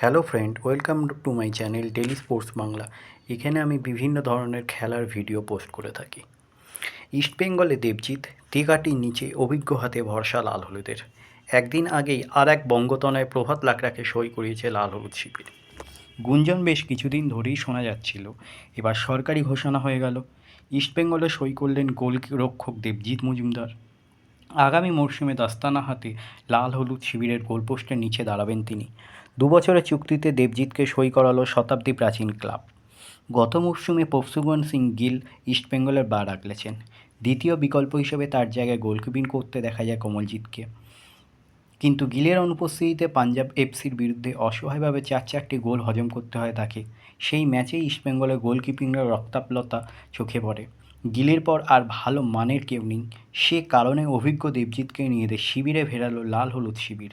Hello friend, welcome to my channel daily sports Bangla. এখানে আমি বিভিন্ন ধরনের খেলার ভিডিও পোস্ট করে থাকি। ইস্টবেঙ্গলে দেবজিৎ তেঘাটির নিচে অভিজ্ঞ হাতে ভরসা লাল হলুদের। একদিন আগেই আর এক বঙ্গতনায় প্রভাত লাকড়াকে সই করিয়েছে লাল হলুদ শিবির। গুঞ্জন বেশ কিছুদিন ধরেই শোনা যাচ্ছিল, এবার সরকারি ঘোষণা হয়ে গেল। ইস্টবেঙ্গলে সই করলেন গোলরক্ষক দেবজিৎ মজুমদার। আগামী মরশুমে দাস্তানা হাতে লাল হলুদ শিবিরের গোলপোস্টের নিচে দাঁড়াবেন তিনি। দুবছরের চুক্তিতে দেবজিৎকে সই করালো শতাব্দী প্রাচীন ক্লাব। গত মরশুমে পপসুগন সিং গিল ইস্টবেঙ্গলের বার আগলেছেন দ্বিতীয় বিকল্প হিসেবে তার জায়গায় গোলকিপিং করতে দেখা যায় কমলজিৎকে। কিন্তু গিলের অনুপস্থিতিতে পাঞ্জাব এফসির বিরুদ্ধে অসহায়ভাবে চার চারটি গোল হজম করতে হয় তাকে। সেই ম্যাচেই ইস্টবেঙ্গলের গোলকিপিংয়ের রক্তাপ্লতা চোখে পড়ে। গিলের পর আর ভালো মানের কেউ নেই। সে কারণে অভিজ্ঞ দেবজিৎকে নিয়ে শিবিরে ফেরালো লাল হলুদ শিবির।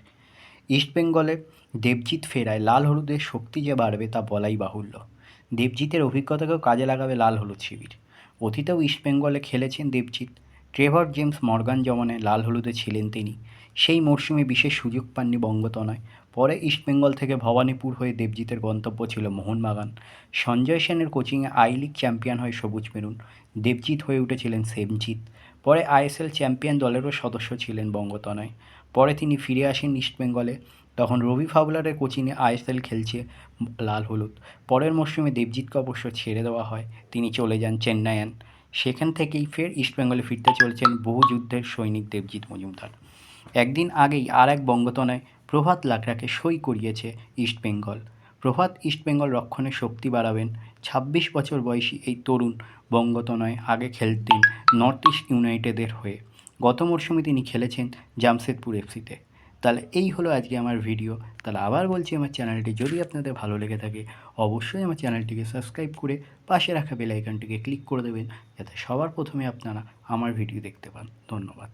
ইস্টবেঙ্গলে দেবজিৎ ফেরায় লাল হলুদের শক্তি যে বাড়বে তা বলাই বাহুল্য। দেবজিতের অভিজ্ঞতাকেও কাজে লাগাবে লাল হলুদ শিবির। অতীতেও ইস্টবেঙ্গলে খেলেছেন দেবজিৎ। ট্রেভর জেমস মর্গান জমনে লাল হলুদে ছিলেন তিনি, সেই মরশুমে বিশেষ সুযোগ পাননি বঙ্গতনয়। পরে ইস্টবেঙ্গল থেকে ভবানীপুর হয়ে দেবজিতের গন্তব্য ছিল মোহনবাগান। সঞ্জয় সেনের কোচিংয়ে আই লিগ চ্যাম্পিয়ন হয় সবুজ মেরুন, দেবজিৎ হয়ে উঠেছিলেন সেমজিৎ পরে আইএসএল চ্যাম্পিয়ন দলেরও সদস্য ছিলেন বঙ্গতনয়। পরে তিনি ফিরে আসেন ইস্টবেঙ্গলে তখন রবি ফাউলারের কোচিংয়ে আইএসএল খেলছে লাল হলুদ। পরের মরশুমে দেবজিৎকে অবশ্য ছেড়ে দেওয়া হয়, তিনি চলে যান চেন্নাইয়ান। সেখান থেকেই ফের ইস্টবেঙ্গলে ফিরতে চলছেন বহু যুদ্ধের সৈনিক দেবজিৎ মজুমদার। একদিন আগেই আর এক বঙ্গতনায় প্রভাত লাকড়াকে সই করিয়েছে ইস্টবেঙ্গল প্রভাত ইস্টবেঙ্গল রক্ষণে শক্তি বাড়াবেন ছাব্বিশ বছর বয়সী এই তরুণ বঙ্গতনয় আগে খেলতেন নর্থ ইস্ট ইউনাইটেডের হয়ে। গত মরশুমে তিনি খেলেছেন জামশেদপুর এফসিতে তাহলে এই হলো আজকে আমার ভিডিও তাহলে আবার বলছি আমার চ্যানেলটি যদি আপনাদের ভালো লেগে থাকে, অবশ্যই আমার চ্যানেলটিকে সাবস্ক্রাইব করে পাশে রাখা বেল আইকনটিকে ক্লিক করে দেবেন, যাতে সবার প্রথমে আপনারা আমার ভিডিও দেখতে পান। ধন্যবাদ।